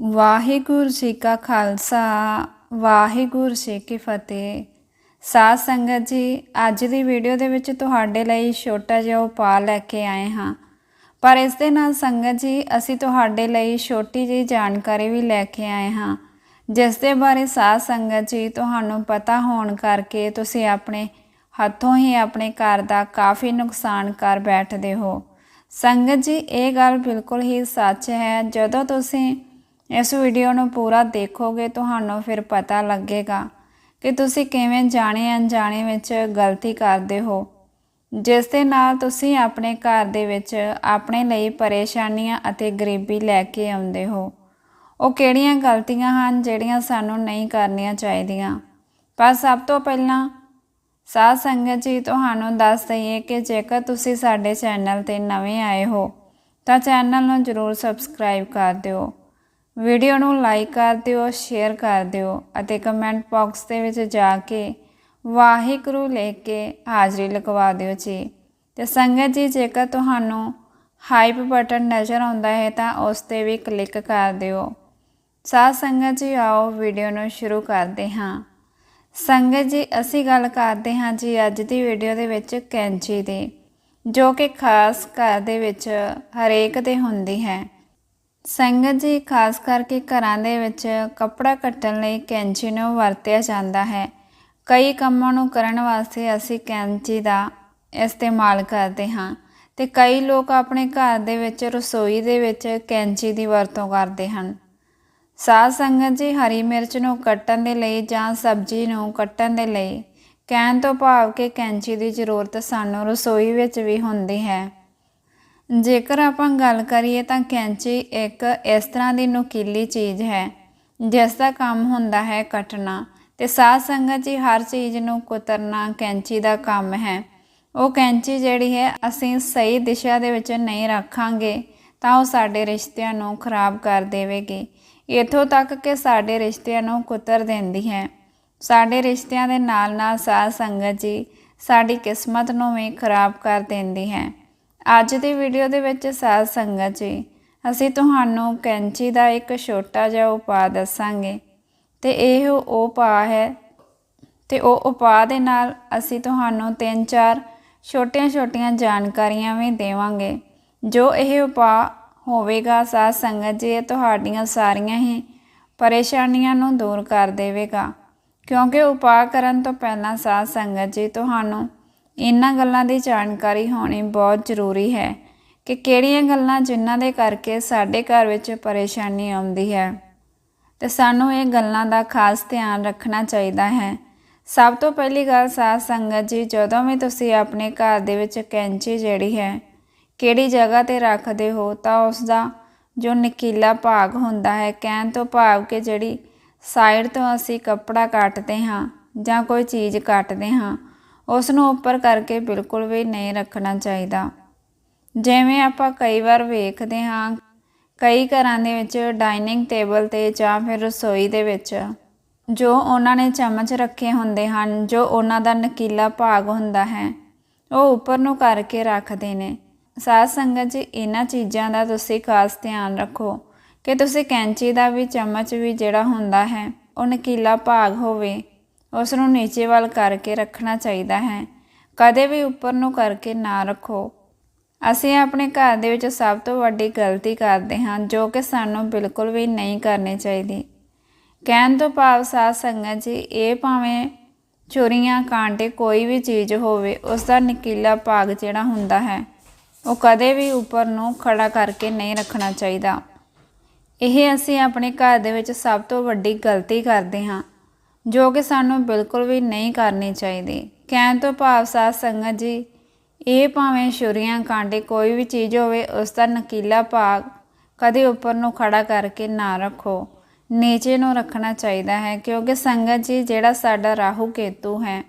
ਵਾਹਿਗੁਰੂ ਜੀ ਕਾ ਖਾਲਸਾ, ਵਾਹਿਗੁਰੂ ਜੀ ਕੀ ਫਤਿਹ। ਸਾਧ ਸੰਗਤ ਜੀ, ਅੱਜ ਦੀ ਵੀਡੀਓ ਦੇ ਵਿੱਚ ਤੁਹਾਡੇ ਲਈ ਛੋਟਾ ਜਿਹਾ ਉਪਾਅ ਲੈ ਕੇ ਆਏ ਹਾਂ। ਪਰ ਇਸ ਦੇ ਨਾਲ ਸੰਗਤ ਜੀ, ਅਸੀਂ ਤੁਹਾਡੇ ਲਈ ਛੋਟੀ ਜਿਹੀ ਜਾਣਕਾਰੀ ਵੀ ਲੈ ਕੇ ਆਏ ਹਾਂ। ਜਿਸ ਦੇ ਬਾਰੇ ਸਾਧ ਸੰਗਤ ਜੀ, ਤੁਹਾਨੂੰ ਪਤਾ ਹੋਣ ਕਰਕੇ ਤੁਸੀਂ ਆਪਣੇ ਹੱਥੋਂ ਹੀ ਆਪਣੇ ਘਰ ਦਾ ਕਾਫੀ ਨੁਕਸਾਨ ਕਰ ਬੈਠਦੇ ਹੋ। ਸੰਗਤ ਜੀ, ਇਹ ਗੱਲ ਬਿਲਕੁਲ ਹੀ ਸੱਚ ਹੈ। ਜਦੋਂ ਤੁਸੀਂ ਇਸ ਵੀਡੀਓ ਨੂੰ ਪੂਰਾ ਦੇਖੋਗੇ, ਤੁਹਾਨੂੰ ਫਿਰ ਪਤਾ ਲੱਗੇਗਾ ਕਿ ਤੁਸੀਂ ਕਿਵੇਂ ਜਾਣੇ ਅਣਜਾਣੇ ਵਿੱਚ ਗਲਤੀ ਕਰਦੇ ਹੋ। ਜਿਸ ਦੇ ਨਾਲ ਤੁਸੀਂ ਆਪਣੇ ਘਰ ਦੇ ਵਿੱਚ ਆਪਣੇ ਲਈ ਪਰੇਸ਼ਾਨੀਆਂ ਅਤੇ ਗਰੀਬੀ ਲੈ ਕੇ ਆਉਂਦੇ ਹੋ। ਉਹ ਕਿਹੜੀਆਂ ਗਲਤੀਆਂ ਹਨ ਜਿਹੜੀਆਂ ਸਾਨੂੰ ਨਹੀਂ ਕਰਨੀਆਂ ਚਾਹੀਦੀਆਂ? ਪਰ ਸਭ ਤੋਂ ਪਹਿਲਾਂ ਸਾਧ ਸੰਗਤ ਜੀ, ਤੁਹਾਨੂੰ ਦੱਸ ਦਈਏ ਕਿ ਜੇਕਰ ਤੁਸੀਂ ਸਾਡੇ ਚੈਨਲ ਤੇ ਨਵੇਂ ਆਏ ਹੋ, ਤਾਂ ਚੈਨਲ ਨੂੰ ਜਰੂਰ ਸਬਸਕ੍ਰਾਈਬ ਕਰ ਦਿਓ। ਵੀਡੀਓ ਨੂੰ ਲਾਈਕ ਕਰ ਦਿਓ, ਸ਼ੇਅਰ ਕਰ ਦਿਓ ਅਤੇ ਕਮੈਂਟ ਬਾਕਸ ਦੇ ਵਿੱਚ ਜਾ ਕੇ ਵਾਹਿਗੁਰੂ ਲਿਖ ਕੇ ਹਾਜ਼ਰੀ ਲਗਵਾ ਦਿਓ ਜੀ। ਤੇ ਸੰਗਤ ਜੀ, ਜੇਕਰ ਤੁਹਾਨੂੰ ਹਾਈਪ ਬਟਨ ਨਜ਼ਰ ਆਉਂਦਾ ਹੈ ਤਾਂ ਉਸ ਤੇ ਵੀ ਕਲਿੱਕ ਕਰ ਦਿਓ। ਸਾਧ ਸੰਗਤ ਜੀ, ਆਓ ਵੀਡੀਓ ਨੂੰ ਸ਼ੁਰੂ ਕਰਦੇ ਹਾਂ। ਸੰਗਤ ਜੀ, ਅਸੀਂ ਗੱਲ ਕਰਦੇ ਹਾਂ ਜੀ ਅੱਜ ਦੀ ਵੀਡੀਓ ਦੇ ਵਿੱਚ ਕੈਂਚੀ ਦੀ, ਜੋ ਕਿ ਖਾਸ ਘਰ ਦੇ ਵਿੱਚ ਹਰੇਕ ਦੇ ਹੁੰਦੀ ਹੈ। ਸੰਗਤ ਜੀ, ਖਾਸ ਕਰਕੇ ਘਰਾਂ ਦੇ ਵਿੱਚ ਕੱਪੜਾ ਕੱਟਣ ਲਈ ਕੈਂਚੀ ਨੂੰ ਵਰਤਿਆ ਜਾਂਦਾ ਹੈ। ਕਈ ਕੰਮਾਂ ਨੂੰ ਕਰਨ ਵਾਸਤੇ ਅਸੀਂ ਕੈਂਚੀ ਦਾ ਇਸਤੇਮਾਲ ਕਰਦੇ ਹਾਂ ਤੇ ਕਈ ਲੋਕ ਆਪਣੇ ਘਰ ਦੇ ਵਿੱਚ ਰਸੋਈ ਦੇ ਵਿੱਚ ਕੈਂਚੀ ਦੀ ਵਰਤੋਂ ਕਰਦੇ ਹਨ। ਸਾਧ ਸੰਗਤ ਜੀ, ਹਰੀ ਮਿਰਚ ਨੂੰ ਕੱਟਣ ਦੇ ਲਈ ਜਾਂ ਸਬਜ਼ੀ ਨੂੰ ਕੱਟਣ ਦੇ ਲਈ ਕਹਿਣ ਤੋਂ ਭਾਵ ਕਿ ਕੈਂਚੀ ਦੀ ਜ਼ਰੂਰਤ ਸਾਨੂੰ ਰਸੋਈ ਵਿੱਚ ਵੀ ਹੁੰਦੀ ਹੈ। ਜੇਕਰ ਆਪਾਂ ਗੱਲ ਕਰੀਏ ਤਾਂ ਕੈਂਚੀ ਇੱਕ ਇਸ ਤਰ੍ਹਾਂ ਦੀ ਨੁਕੀਲੀ ਚੀਜ਼ ਹੈ, ਜਿਸ ਦਾ ਕੰਮ ਹੁੰਦਾ ਹੈ ਕੱਟਣਾ ਤੇ ਸਾਧ ਸੰਗਤ ਜੀ ਹਰ ਚੀਜ਼ ਨੂੰ ਕੁਤਰਨਾ ਕੈਂਚੀ ਦਾ ਕੰਮ ਹੈ। ਉਹ ਕੈਂਚੀ ਜਿਹੜੀ ਹੈ, ਅਸੀਂ ਸਹੀ ਦਿਸ਼ਾ ਦੇ ਵਿੱਚ ਨਹੀਂ ਰੱਖਾਂਗੇ ਤਾਂ ਉਹ ਸਾਡੇ ਰਿਸ਼ਤਿਆਂ ਨੂੰ ਖਰਾਬ ਕਰ ਦੇਵੇਗੀ। ਇਥੋਂ ਤੱਕ ਕਿ ਸਾਡੇ ਰਿਸ਼ਤਿਆਂ ਨੂੰ ਕੁਤਰ ਦਿੰਦੀ ਹੈ। ਸਾਡੇ ਰਿਸ਼ਤਿਆਂ ਦੇ ਨਾਲ ਨਾਲ ਸਾਧ ਸੰਗਤ ਜੀ ਸਾਡੀ ਕਿਸਮਤ ਨੂੰ ਵੀ ਖਰਾਬ ਕਰ ਦਿੰਦੀ ਹੈ। ਅੱਜ ਦੀ ਵੀਡੀਓ ਦੇ ਵਿੱਚ ਸਾਧ ਸੰਗਤ ਜੀ, ਅਸੀਂ ਤੁਹਾਨੂੰ ਕੈਂਚੀ ਦਾ ਇੱਕ ਛੋਟਾ ਜਿਹਾ ਉਪਾਅ ਦੱਸਾਂਗੇ। ਤੇ ਇਹ ਉਹ ਉਪਾਅ ਹੈ, ਤੇ ਉਹ ਉਪਾਅ ਦੇ ਨਾਲ ਅਸੀਂ ਤੁਹਾਨੂੰ ਤਿੰਨ ਚਾਰ ਛੋਟੀਆਂ-ਛੋਟੀਆਂ ਜਾਣਕਾਰੀਆਂ ਵੀ ਦੇਵਾਂਗੇ। ਜੋ ਇਹ ਉਪਾਅ ਹੋਵੇਗਾ, ਸਾਧ ਸੰਗਤ ਜੀ ਇਹ ਤੁਹਾਡੀਆਂ ਸਾਰੀਆਂ ਹੀ ਪਰੇਸ਼ਾਨੀਆਂ ਨੂੰ ਦੂਰ ਕਰ ਦੇਵੇਗਾ। ਕਿਉਂਕਿ ਉਪਾਅ ਕਰਨ ਤੋਂ ਪਹਿਲਾਂ ਸਾਧ ਸੰਗਤ ਜੀ ਤੁਹਾਨੂੰ ਇਹਨਾਂ ਗੱਲਾਂ ਦੀ ਜਾਣਕਾਰੀ ਹੋਣੀ ਬਹੁਤ ਜ਼ਰੂਰੀ ਹੈ ਕਿ ਕਿਹੜੀਆਂ ਗੱਲਾਂ ਜਿਨ੍ਹਾਂ ਦੇ ਕਰਕੇ ਸਾਡੇ ਘਰ ਵਿੱਚ ਪਰੇਸ਼ਾਨੀ ਆਉਂਦੀ ਹੈ। ਤੇ ਸਾਨੂੰ ਇਹ ਗੱਲਾਂ ਦਾ ਖਾਸ ਧਿਆਨ ਰੱਖਣਾ ਚਾਹੀਦਾ ਹੈ। ਸਭ ਤੋਂ ਪਹਿਲੀ ਗੱਲ ਸਾਧ ਸੰਗਤ ਜੀ, ਜਦੋਂ ਵੀ ਤੁਸੀਂ ਆਪਣੇ ਘਰ ਦੇ ਵਿੱਚ ਕੈਂਚੀ ਜਿਹੜੀ ਹੈ, ਕਿਹੜੀ ਜਗ੍ਹਾ ਤੇ ਰੱਖਦੇ ਹੋ, ਤਾਂ ਉਸ ਦਾ ਜੋ ਨਕੀਲਾ ਭਾਗ ਹੁੰਦਾ ਹੈ, ਕਹਿਣ ਤੋਂ ਭਾਵ ਕਿ ਜਿਹੜੀ ਸਾਈਡ ਤੋਂ ਅਸੀਂ ਕੱਪੜਾ ਕੱਟਦੇ ਹਾਂ ਜਾਂ ਕੋਈ ਚੀਜ਼ ਕੱਟਦੇ ਹਾਂ ਉਸ ਨੂੰ ਉੱਪਰ ਕਰਕੇ ਬਿਲਕੁਲ ਵੀ ਨਹੀਂ ਰੱਖਣਾ ਚਾਹੀਦਾ। ਜਿਵੇਂ ਆਪਾਂ ਕਈ ਵਾਰ ਵੇਖਦੇ ਹਾਂ, ਕਈ ਘਰਾਂ ਦੇ ਵਿੱਚ ਡਾਈਨਿੰਗ ਟੇਬਲ ਤੇ ਜਾਂ ਫਿਰ ਰਸੋਈ ਦੇ ਵਿੱਚ ਜੋ ਉਹਨਾਂ ਨੇ ਚਮਚ ਰੱਖੇ ਹੁੰਦੇ ਹਨ, ਜੋ ਉਹਨਾਂ ਦਾ ਨਕੀਲਾ ਭਾਗ ਹੁੰਦਾ ਹੈ, ਉਹ ਉੱਪਰ ਨੂੰ ਕਰਕੇ ਰੱਖਦੇ ਨੇ। ਸਾਧ ਸੰਗਤ ਜੀ, ਇਹਨਾਂ ਚੀਜ਼ਾਂ ਦਾ ਤੁਸੀਂ ਖਾਸ ਧਿਆਨ ਰੱਖੋ ਕਿ ਤੁਸੀਂ ਕੈਂਚੀ ਦਾ ਵੀ ਚਮਚ ਵੀ ਜਿਹੜਾ ਹੁੰਦਾ ਹੈ, ਉਹ ਨਕੀਲਾ ਭਾਗ ਹੋਵੇ। ਉਸ ਨੂੰ ਨੀਚੇ ਵੱਲ ਕਰਕੇ ਰੱਖਣਾ ਚਾਹੀਦਾ ਹੈ। ਕਦੇ ਵੀ ਉੱਪਰ ਨੂੰ ਕਰਕੇ ਨਾ ਰੱਖੋ। ਅਸੀਂ ਆਪਣੇ ਘਰ ਦੇ ਵਿੱਚ ਸਭ ਤੋਂ ਵੱਡੀ ਗਲਤੀ ਕਰਦੇ ਹਾਂ, ਜੋ ਕਿ ਸਾਨੂੰ ਬਿਲਕੁਲ ਵੀ ਨਹੀਂ ਕਰਨੀ ਚਾਹੀਦੀ। ਕਹਿਣ ਤੋਂ ਭਾਵ ਸਾਧ ਸੰਗਤ ਜੀ, ਇਹ ਭਾਵੇਂ ਚੋਰੀਆਂ ਕਾਂਟੇ ਕੋਈ ਵੀ ਚੀਜ਼ ਹੋਵੇ ਉਸ ਦਾ ਨਕੀਲਾ ਭਾਗ ਜਿਹੜਾ ਹੁੰਦਾ ਹੈ, ਉਹ ਕਦੇ ਵੀ ਉੱਪਰ ਨੂੰ ਖੜਾ ਕਰਕੇ ਨਹੀਂ ਰੱਖਣਾ ਚਾਹੀਦਾ। ਇਹ ਅਸੀਂ ਆਪਣੇ ਘਰ ਦੇ ਵਿੱਚ ਸਭ ਤੋਂ ਵੱਡੀ ਗਲਤੀ ਕਰਦੇ ਹਾਂ। ਜੋ ਕਿ ਸਾਨੂੰ ਬਿਲਕੁਲ ਵੀ ਨਹੀਂ ਕਰਨੀ ਚਾਹੀਦੀ। ਕਹਿਣ ਤੋਂ ਭਾਵ ਸਾਧ ਸੰਗਤ ਜੀ, ਇਹ ਭਾਵੇਂ ਛੁਰੀਆਂ ਕਾਂਡੇ ਕੋਈ ਵੀ ਚੀਜ਼ ਹੋਵੇ, ਉਸ ਦਾ ਨਕੀਲਾ ਭਾਗ ਕਦੇ ਉੱਪਰ ਨੂੰ ਖੜਾ ਕਰਕੇ ਨਾ ਰੱਖੋ। ਨੀਚੇ ਨੂੰ ਰੱਖਣਾ ਚਾਹੀਦਾ ਹੈ, ਕਿਉਂਕਿ ਸੰਗਤ ਜੀ ਜਿਹੜਾ ਸਾਡਾ ਰਾਹੂ ਕੇਤੂ ਹੈ,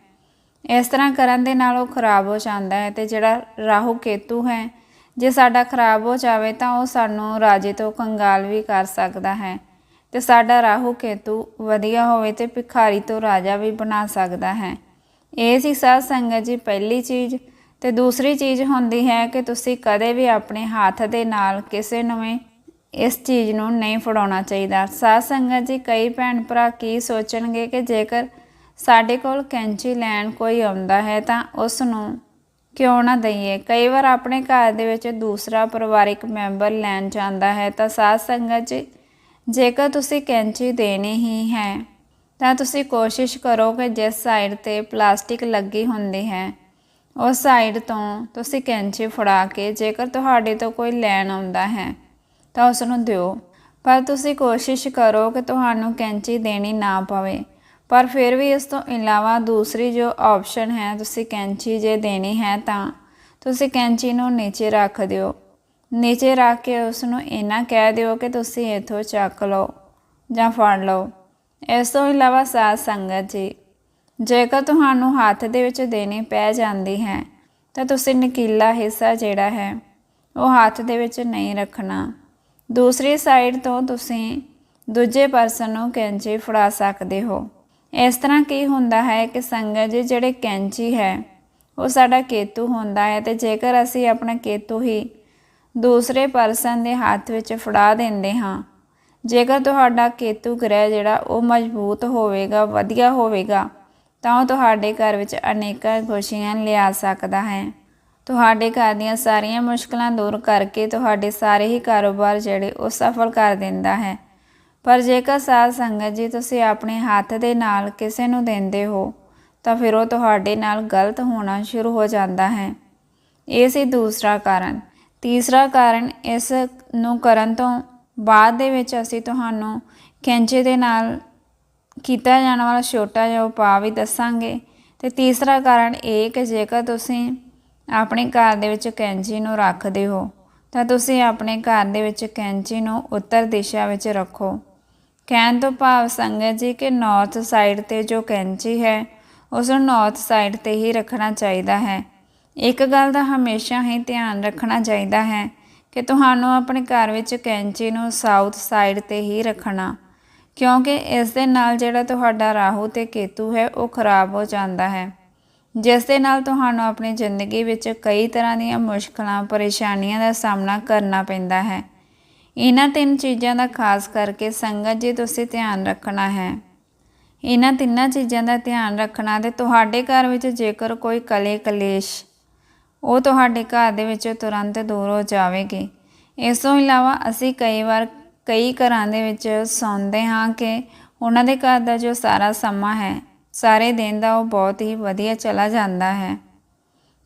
ਇਸ ਤਰ੍ਹਾਂ ਕਰਨ ਦੇ ਨਾਲ ਉਹ ਖਰਾਬ ਹੋ ਜਾਂਦਾ ਹੈ ਤੇ ਜਿਹੜਾ ਰਾਹੂ ਕੇਤੂ ਹੈ, ਜੇ ਸਾਡਾ ਖਰਾਬ ਹੋ ਜਾਵੇ ਤਾਂ ਉਹ ਸਾਨੂੰ ਰਾਜੇ ਤੋਂ ਕੰਗਾਲ ਵੀ ਕਰ ਸਕਦਾ ਹੈ। ਤੇ ਸਾਡਾ ਰਾਹੂ ਕੇਤੂ ਵਧੀਆ ਹੋਵੇ ਤੇ ਭਿਖਾਰੀ ਤੋਂ ਰਾਜਾ ਵੀ ਬਣਾ ਸਕਦਾ ਹੈ। ਇਹ ਸੀ ਸਾਧ ਸੰਗਤ ਜੀ ਪਹਿਲੀ ਚੀਜ਼। ਤੇ ਦੂਸਰੀ ਚੀਜ਼ ਹੁੰਦੀ ਹੈ ਕਿ ਤੁਸੀਂ ਕਦੇ ਵੀ ਆਪਣੇ ਹੱਥ ਦੇ ਨਾਲ ਕਿਸੇ ਨੂੰ ਵੀ ਇਸ ਚੀਜ਼ ਨੂੰ ਨਹੀਂ ਫੜਾਉਣਾ ਚਾਹੀਦਾ। ਸਾਧ ਸੰਗਤ ਜੀ ਕਈ ਭੈਣ ਭਰਾ ਕੀ ਸੋਚਣਗੇ ਕਿ ਜੇਕਰ ਸਾਡੇ ਕੋਲ ਕੈਂਚੀ ਲੈਣ ਕੋਈ ਆਉਂਦਾ ਹੈ ਤਾਂ ਉਸ ਨੂੰ ਕਿਉਂ ਨਾ ਦਈਏ? ਕਈ ਵਾਰ ਆਪਣੇ ਘਰ ਦੇ ਵਿੱਚ ਦੂਸਰਾ ਪਰਿਵਾਰਿਕ ਮੈਂਬਰ ਲੈਣ ਜਾਂਦਾ ਹੈ ਤਾਂ ਸਾਧ ਸੰਗਤ ਜੀ ਜੇਕਰ ਤੁਸੀਂ ਕੈਂਚੀ ਦੇਣੀ ਹੀ ਹੈ, ਤਾਂ ਤੁਸੀਂ ਕੋਸ਼ਿਸ਼ ਕਰੋ ਕਿ ਜਿਸ ਸਾਈਡ ਤੇ ਪਲਾਸਟਿਕ ਲੱਗੀ ਹੁੰਦੀ ਹੈ, ਉਸ ਸਾਈਡ ਤੋਂ ਤੁਸੀਂ ਕੈਂਚੀ ਫੜਾ ਕੇ ਜੇਕਰ ਤੁਹਾਡੇ ਤੋਂ ਕੋਈ ਲੈਣ ਆਉਂਦਾ ਹੈ, ਤਾਂ ਉਸ ਨੂੰ ਦਿਓ। ਪਰ ਤੁਸੀਂ ਕੋਸ਼ਿਸ਼ ਕਰੋ ਕਿ ਤੁਹਾਨੂੰ ਕੈਂਚੀ ਦੇਣੀ ਨਾ ਪਵੇ। ਪਰ ਫਿਰ ਵੀ ਇਸ ਤੋਂ ਇਲਾਵਾ ਦੂਸਰੀ ਜੋ ਆਪਸ਼ਨ ਹੈ, ਤੁਸੀਂ ਕੈਂਚੀ ਜੇ ਦੇਣੀ ਹੈ ਤਾਂ ਤੁਸੀਂ ਕੈਂਚੀ ਨੂੰ ਨੀਚੇ ਰੱਖ ਦਿਓ। ਨੀਚੇ ਰੱਖ ਕੇ ਉਸ ਨੂੰ ਇਹਨਾਂ ਕਹਿ ਦਿਓ ਕਿ ਤੁਸੀਂ ਇੱਥੋਂ ਚੱਕ ਲਓ ਜਾਂ ਫੜ ਲਓ। ਇਸ ਤੋਂ ਇਲਾਵਾ ਸਾਧ ਸੰਗਤ ਜੀ, ਜੇਕਰ ਤੁਹਾਨੂੰ ਹੱਥ ਦੇ ਵਿੱਚ ਦੇਣੀ ਪੈ ਜਾਂਦੀ ਹੈ, ਤਾਂ ਤੁਸੀਂ ਨਕੀਲਾ ਹਿੱਸਾ ਜਿਹੜਾ ਹੈ, ਉਹ ਹੱਥ ਦੇ ਵਿੱਚ ਨਹੀਂ ਰੱਖਣਾ। ਦੂਸਰੀ ਸਾਈਡ ਤੋਂ ਤੁਸੀਂ ਦੂਜੇ ਪਰਸਨ ਨੂੰ ਕੈਂਚੀ ਫੜਾ ਸਕਦੇ ਹੋ। ਇਸ ਤਰ੍ਹਾਂ ਕੀ ਹੁੰਦਾ ਹੈ ਕਿ ਸੰਗਤ ਜੀ ਜਿਹੜੇ ਕੈਂਚੀ ਹੈ, ਉਹ ਸਾਡਾ ਕੇਤੂ ਹੁੰਦਾ ਹੈ ਤੇ ਜੇਕਰ ਅਸੀਂ ਆਪਣਾ ਕੇਤੂ ਹੀ ਦੂਸਰੇ ਪਰਸਨ ਦੇ ਹੱਥ ਵਿੱਚ ਫੜਾ ਦਿੰਦੇ ਹਾਂ। ਜੇਕਰ ਤੁਹਾਡਾ ਕੇਤੂ ਗ੍ਰਹਿ ਜਿਹੜਾ ਉਹ ਮਜ਼ਬੂਤ ਹੋਵੇਗਾ, ਵਧੀਆ ਹੋਵੇਗਾ, ਤਾਂ ਉਹ ਤੁਹਾਡੇ ਘਰ ਵਿੱਚ ਅਨੇਕਾਂ ਖੁਸ਼ੀਆਂ ਲਿਆ ਸਕਦਾ ਹੈ। ਤੁਹਾਡੇ ਘਰ ਦੀਆਂ ਸਾਰੀਆਂ ਮੁਸ਼ਕਲਾਂ ਦੂਰ ਕਰਕੇ ਤੁਹਾਡੇ ਸਾਰੇ ਹੀ ਕਾਰੋਬਾਰ ਜਿਹੜੇ ਉਹ ਸਫਲ ਕਰ ਦਿੰਦਾ ਹੈ। ਪਰ ਜੇਕਰ ਸਾਧ ਸੰਗਤ ਜੀ ਤੁਸੀਂ ਆਪਣੇ ਹੱਥ ਦੇ ਨਾਲ ਕਿਸੇ ਨੂੰ ਦਿੰਦੇ ਹੋ, ਤਾਂ ਫਿਰ ਉਹ ਤੁਹਾਡੇ ਨਾਲ ਗਲਤ ਹੋਣਾ ਸ਼ੁਰੂ ਹੋ ਜਾਂਦਾ ਹੈ। ਇਹ ਸੀ ਦੂਸਰਾ ਕਾਰਨ। ਤੀਸਰਾ ਕਾਰਨ ਇਸ ਨੂੰ ਕਰਨ ਤੋਂ ਬਾਅਦ ਦੇ ਵਿੱਚ ਅਸੀਂ ਤੁਹਾਨੂੰ ਕੈਂਚੇ ਦੇ ਨਾਲ ਕੀਤਾ ਜਾਣ ਵਾਲਾ ਛੋਟਾ ਜਿਹਾ ਉਪਾਅ ਵੀ ਦੱਸਾਂਗੇ। ਤੇ ਤੀਸਰਾ ਕਾਰਨ ਇਹ ਕਿ ਜੇਕਰ ਤੁਸੀਂ ਆਪਣੇ ਘਰ ਦੇ ਵਿੱਚ ਕੈਂਚੀ ਨੂੰ ਰੱਖਦੇ ਹੋ, ਤਾਂ ਤੁਸੀਂ ਆਪਣੇ ਘਰ ਦੇ ਵਿੱਚ ਕੈਂਚੀ ਨੂੰ ਉੱਤਰ ਦਿਸ਼ਾ ਵਿੱਚ ਰੱਖੋ। ਕਹਿਣ ਤੋਂ ਭਾਵ ਸੰਗਤ ਜੀ ਕਿ ਨਾਰਥ ਸਾਈਡ ਤੇ ਜੋ ਕੈਂਚੀ ਹੈ ਉਸ ਨੂੰ ਨਾਰਥ ਸਾਈਡ ਤੇ ਹੀ ਰੱਖਣਾ ਚਾਹੀਦਾ ਹੈ। ਇੱਕ ਗੱਲ ਦਾ ਹਮੇਸ਼ਾ ਹੀ ਧਿਆਨ ਰੱਖਣਾ ਚਾਹੀਦਾ ਹੈ ਕਿ ਤੁਹਾਨੂੰ ਆਪਣੇ ਘਰ ਵਿੱਚ ਕੈਂਚੀ ਨੂੰ ਸਾਊਥ ਸਾਈਡ ਤੇ ਹੀ ਰੱਖਣਾ, ਕਿਉਂਕਿ ਇਸ ਦੇ ਨਾਲ ਜਿਹੜਾ ਤੁਹਾਡਾ ਰਾਹੂ ਤੇ ਕੇਤੂ ਹੈ, ਉਹ ਖਰਾਬ ਹੋ ਜਾਂਦਾ ਹੈ। ਜਿਸ ਦੇ ਨਾਲ ਤੁਹਾਨੂੰ ਆਪਣੀ ਜ਼ਿੰਦਗੀ ਵਿੱਚ ਕਈ ਤਰ੍ਹਾਂ ਦੀਆਂ ਮੁਸ਼ਕਲਾਂ, ਪਰੇਸ਼ਾਨੀਆਂ ਦਾ ਸਾਹਮਣਾ ਕਰਨਾ ਪੈਂਦਾ ਹੈ। ਇਹਨਾਂ ਤਿੰਨ ਚੀਜ਼ਾਂ ਦਾ ਖਾਸ ਕਰਕੇ ਸੰਗਤ ਜੀ ਤੁਸੀਂ ਧਿਆਨ ਰੱਖਣਾ ਹੈ। ਇਹਨਾਂ ਤਿੰਨਾਂ ਚੀਜ਼ਾਂ ਦਾ ਧਿਆਨ ਰੱਖਣਾ ਤੇ ਤੁਹਾਡੇ ਘਰ ਵਿੱਚ ਜੇਕਰ ਕੋਈ ਕਲੇ ਕਲੇਸ਼ ਉਹ ਤੁਹਾਡੇ ਘਰ ਦੇ ਵਿੱਚੋਂ ਤੁਰੰਤ ਦੂਰ ਹੋ ਜਾਵੇਗੀ। ਇਸ ਤੋਂ ਇਲਾਵਾ ਅਸੀਂ ਕਈ ਵਾਰ ਕਈ ਘਰਾਂ ਦੇ ਵਿੱਚ ਸੁਣਦੇ ਹਾਂ ਕਿ ਉਹਨਾਂ ਦੇ ਘਰ ਦਾ ਜੋ ਸਾਰਾ ਸਮਾਂ ਹੈ, ਸਾਰੇ ਦਿਨ ਦਾ ਉਹ ਬਹੁਤ ਹੀ ਵਧੀਆ ਚਲਾ ਜਾਂਦਾ ਹੈ।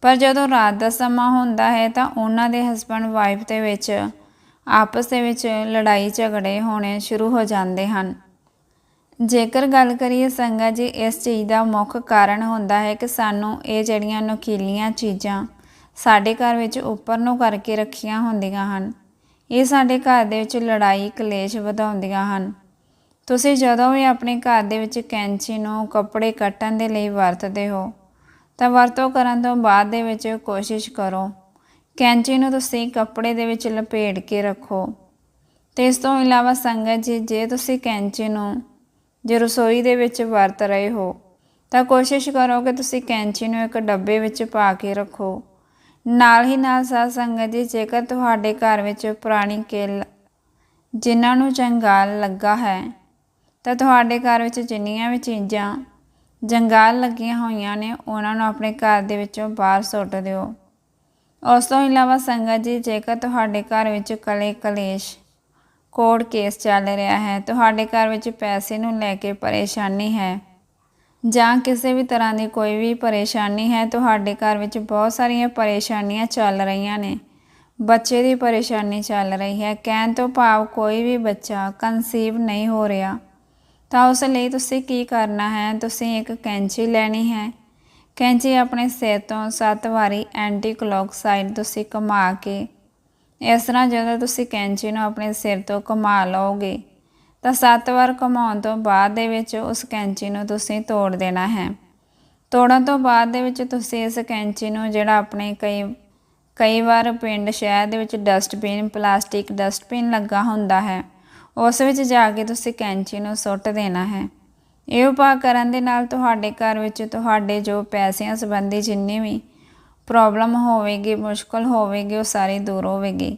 ਪਰ ਜਦੋਂ ਰਾਤ ਦਾ ਸਮਾਂ ਹੁੰਦਾ ਹੈ ਤਾਂ ਉਹਨਾਂ ਦੇ ਹਸਬੰਡ ਵਾਈਫ ਦੇ ਵਿੱਚ, ਆਪਸ ਦੇ ਵਿੱਚ ਲੜਾਈ ਝਗੜੇ ਹੋਣੇ ਸ਼ੁਰੂ ਹੋ ਜਾਂਦੇ ਹਨ। ਜੇਕਰ ਗੱਲ ਕਰੀਏ ਸੰਗਤ ਜੀ, ਇਸ ਚੀਜ਼ ਦਾ ਮੁੱਖ ਕਾਰਨ ਹੁੰਦਾ ਹੈ ਕਿ ਸਾਨੂੰ ਇਹ ਜਿਹੜੀਆਂ ਨੁਕੀਲੀਆਂ ਚੀਜ਼ਾਂ ਸਾਡੇ ਘਰ ਵਿੱਚ ਉੱਪਰ ਨੂੰ ਕਰਕੇ ਰੱਖੀਆਂ ਹੁੰਦੀਆਂ ਹਨ। ਇਹ ਸਾਡੇ ਘਰ ਦੇ ਵਿੱਚ ਲੜਾਈ, ਕਲੇਸ਼ ਵਧਾਉਂਦੀਆਂ ਹਨ। ਤੁਸੀਂ ਜਦੋਂ ਵੀ ਆਪਣੇ ਘਰ ਦੇ ਵਿੱਚ ਕੈਂਚੀ ਨੂੰ ਕੱਪੜੇ ਕੱਟਣ ਦੇ ਲਈ ਵਰਤਦੇ ਹੋ, ਤਾਂ ਵਰਤੋਂ ਕਰਨ ਤੋਂ ਬਾਅਦ ਦੇ ਵਿੱਚ ਕੋਸ਼ਿਸ਼ ਕਰੋ। ਕੈਂਚੀ ਨੂੰ ਤੁਸੀਂ ਕੱਪੜੇ ਦੇ ਵਿੱਚ ਲਪੇਟ ਕੇ ਰੱਖੋ। ਤੇ ਇਸ ਤੋਂ ਇਲਾਵਾ ਸੰਗਤ ਜੀ, ਜੇ ਤੁਸੀਂ ਕੈਂਚੀ ਨੂੰ ਜੇ ਰਸੋਈ ਦੇ ਵਿੱਚ ਵਰਤ ਰਹੇ ਹੋ, ਤਾਂ ਕੋਸ਼ਿਸ਼ ਕਰੋ ਕਿ ਤੁਸੀਂ ਕੈਂਚੀ ਨੂੰ ਇੱਕ ਡੱਬੇ ਵਿੱਚ ਪਾ ਕੇ ਰੱਖੋ। ਨਾਲ ਹੀ ਨਾਲ ਸਾਧ ਸੰਗਤ ਜੀ, ਜੇਕਰ ਤੁਹਾਡੇ ਘਰ ਵਿੱਚ ਪੁਰਾਣੀ ਕਿੱਲ ਜਿਨ੍ਹਾਂ ਨੂੰ ਜੰਗਾਲ ਲੱਗਾ ਹੈ, ਤਾਂ ਤੁਹਾਡੇ ਘਰ ਵਿੱਚ ਜਿੰਨੀਆਂ ਵੀ ਚੀਜ਼ਾਂ ਜੰਗਾਲ ਲੱਗੀਆਂ ਹੋਈਆਂ ਨੇ, ਉਹਨਾਂ ਨੂੰ ਆਪਣੇ ਘਰ ਦੇ ਵਿੱਚੋਂ ਬਾਹਰ ਸੁੱਟ ਦਿਓ। ਉਸ ਤੋਂ ਇਲਾਵਾ ਸੰਗਤ ਜੀ, ਜੇਕਰ ਤੁਹਾਡੇ ਘਰ ਵਿੱਚ ਕਲੇ ਕਲੇਸ਼, ਕੋਰਟ ਕੇਸ ਚੱਲ ਰਿਹਾ ਹੈ, ਤੁਹਾਡੇ ਘਰ ਵਿੱਚ ਪੈਸੇ ਨੂੰ ਲੈ ਕੇ ਪਰੇਸ਼ਾਨੀ ਹੈ ਜਾਂ ਕਿਸੇ ਵੀ ਤਰ੍ਹਾਂ ਦੀ ਕੋਈ ਵੀ ਪਰੇਸ਼ਾਨੀ ਹੈ, ਤੁਹਾਡੇ ਘਰ ਵਿੱਚ ਬਹੁਤ ਸਾਰੀਆਂ ਪਰੇਸ਼ਾਨੀਆਂ ਚੱਲ ਰਹੀਆਂ ਨੇ। ਬੱਚੇ ਦੀ ਪਰੇਸ਼ਾਨੀ ਚੱਲ ਰਹੀ ਹੈ। ਕਹਿਣ ਤੋਂ ਭਾਵ ਕੋਈ ਵੀ ਬੱਚਾ ਕਨਸੀਵ ਨਹੀਂ ਹੋ ਰਿਹਾ। ਤਾਂ ਉਸ ਲਈ ਤੁਸੀਂ ਕੀ ਕਰਨਾ ਹੈ? ਤੁਸੀਂ ਇੱਕ ਕੈਂਚੀ ਲੈਣੀ ਹੈ। ਕੈਂਚੀ ਆਪਣੇ ਸਿਰ ਤੋਂ ਸੱਤ ਵਾਰੀ ਐਂਟੀ ਕਲੌਕ ਸਾਈਡ ਤੁਸੀਂ ਘੁਮਾ ਕੇ, ਇਸ ਤਰ੍ਹਾਂ ਜਦੋਂ ਤੁਸੀਂ ਕੈਂਚੀ ਨੂੰ ਆਪਣੇ ਸਿਰ ਤੋਂ ਘੁਮਾ ਲਓਗੇ ਤਾਂ ਸੱਤ ਵਾਰ ਘੁਮਾਉਣ ਤੋਂ ਬਾਅਦ ਦੇ ਵਿੱਚ ਉਸ ਕੈਂਚੀ ਨੂੰ ਤੁਸੀਂ ਤੋੜ ਦੇਣਾ ਹੈ। ਤੋੜਨ ਤੋਂ ਬਾਅਦ ਦੇ ਵਿੱਚ ਤੁਸੀਂ ਇਸ ਕੈਂਚੀ ਨੂੰ ਜਿਹੜਾ ਆਪਣੇ ਕਈ ਕਈ ਵਾਰ ਪਿੰਡ ਸ਼ਹਿਰ ਦੇ ਵਿੱਚ ਡਸਟਬਿਨ, ਪਲਾਸਟਿਕ ਡਸਟਬਿਨ ਲੱਗਾ ਹੁੰਦਾ ਹੈ, ਉਸ ਵਿੱਚ ਜਾ ਕੇ ਤੁਸੀਂ ਕੈਂਚੀ ਨੂੰ ਸੁੱਟ ਦੇਣਾ ਹੈ। ਇਹ ਉਪਾਅ ਕਰਨ ਦੇ ਨਾਲ ਤੁਹਾਡੇ ਘਰ ਵਿੱਚ ਤੁਹਾਡੇ ਜੋ ਪੈਸਿਆਂ ਸੰਬੰਧੀ ਜਿੰਨੀ ਵੀ ਪ੍ਰੋਬਲਮ ਹੋਵੇਗੀ, ਮੁਸ਼ਕਲ ਹੋਵੇਗੀ, ਉਹ ਸਾਰੀ ਦੂਰ ਹੋਵੇਗੀ।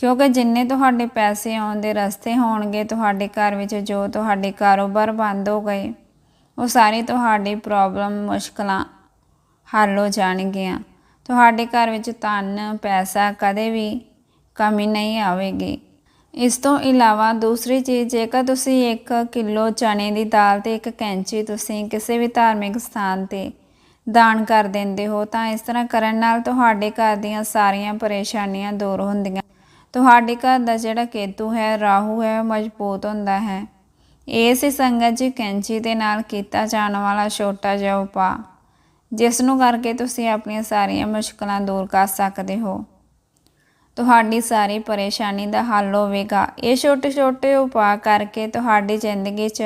ਕਿਉਂਕਿ ਜਿੰਨੇ ਤੁਹਾਡੇ ਪੈਸੇ ਆਉਣ ਦੇ ਰਸਤੇ ਹੋਣਗੇ, ਤੁਹਾਡੇ ਘਰ ਵਿੱਚ ਜੋ ਤੁਹਾਡੇ ਕਾਰੋਬਾਰ ਬੰਦ ਹੋ ਗਏ, ਉਹ ਸਾਰੀ ਤੁਹਾਡੀ ਪ੍ਰੋਬਲਮ ਮੁਸ਼ਕਲਾਂ ਹੱਲ ਹੋ ਜਾਣਗੀਆਂ। ਤੁਹਾਡੇ ਘਰ ਵਿੱਚ ਧਨ, ਪੈਸਾ ਕਦੇ ਵੀ ਕਮੀ ਨਹੀਂ ਆਵੇਗੀ। ਇਸ ਤੋਂ ਇਲਾਵਾ ਦੂਸਰੀ ਚੀਜ਼, ਜੇਕਰ ਤੁਸੀਂ 1 ਕਿਲੋ ਚਣੇ ਦੀ ਦਾਲ ਤੇ ਇੱਕ ਕੈਂਚੀ ਤੁਸੀਂ ਕਿਸੇ ਵੀ ਧਾਰਮਿਕ ਸਥਾਨ ਤੇ ਦਾਨ ਕਰ ਦਿੰਦੇ ਹੋ, ਤਾਂ ਇਸ ਤਰ੍ਹਾਂ ਕਰਨ ਨਾਲ ਤੁਹਾਡੇ ਘਰ ਦੀਆਂ ਸਾਰੀਆਂ ਪਰੇਸ਼ਾਨੀਆਂ ਦੂਰ ਹੁੰਦੀਆਂ। ਤੁਹਾਡੇ ਘਰ ਦਾ ਜਿਹੜਾ ਕੇਤੂ ਹੈ, ਰਾਹੂ ਹੈ, ਉਹ ਮਜ਼ਬੂਤ ਹੁੰਦਾ ਹੈ। ਇਸ ਸੰਗਤ ਜੀ ਕੈਂਚੀ ਦੇ ਨਾਲ ਕੀਤਾ ਜਾਣ ਵਾਲਾ ਛੋਟਾ ਜਿਹਾ ਉਪਾਅ, ਜਿਸ ਨੂੰ ਕਰਕੇ ਤੁਸੀਂ ਆਪਣੀਆਂ ਸਾਰੀਆਂ ਮੁਸ਼ਕਲਾਂ ਦੂਰ ਕਰ ਸਕਦੇ ਹੋ। ਤੁਹਾਡੀ ਸਾਰੀ ਪਰੇਸ਼ਾਨੀ ਦਾ ਹੱਲ ਹੋਵੇਗਾ। ਇਹ ਛੋਟੇ ਛੋਟੇ ਉਪਾਅ ਕਰਕੇ ਤੁਹਾਡੀ ਜ਼ਿੰਦਗੀ 'ਚ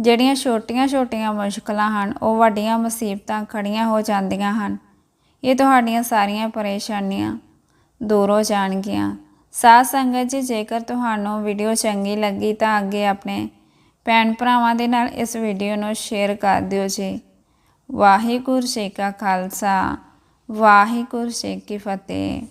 ਜਿਹੜੀਆਂ ਛੋਟੀਆਂ-ਛੋਟੀਆਂ ਮੁਸ਼ਕਲਾਂ ਹਨ, ਉਹ ਵੱਡੀਆਂ ਮੁਸੀਬਤਾਂ ਖੜੀਆਂ ਹੋ ਜਾਂਦੀਆਂ ਹਨ। ਇਹ ਤੁਹਾਡੀਆਂ ਸਾਰੀਆਂ ਪਰੇਸ਼ਾਨੀਆਂ ਦੂਰ ਹੋ ਜਾਣਗੀਆਂ। ਸਾਧ ਸੰਗਤ ਜੀ, ਜੇਕਰ ਤੁਹਾਨੂੰ ਵੀਡੀਓ ਚੰਗੀ ਲੱਗੀ ਤਾਂ ਅੱਗੇ ਆਪਣੇ ਭੈਣ ਭਰਾਵਾਂ ਦੇ ਨਾਲ ਇਸ ਵੀਡੀਓ ਨੂੰ ਸ਼ੇਅਰ ਕਰ ਦਿਓ ਜੀ। ਵਾਹਿਗੁਰੂ ਜੀ ਕਾ ਖਾਲਸਾ, ਵਾਹਿਗੁਰੂ ਜੀ ਕੀ ਫਤਿਹ।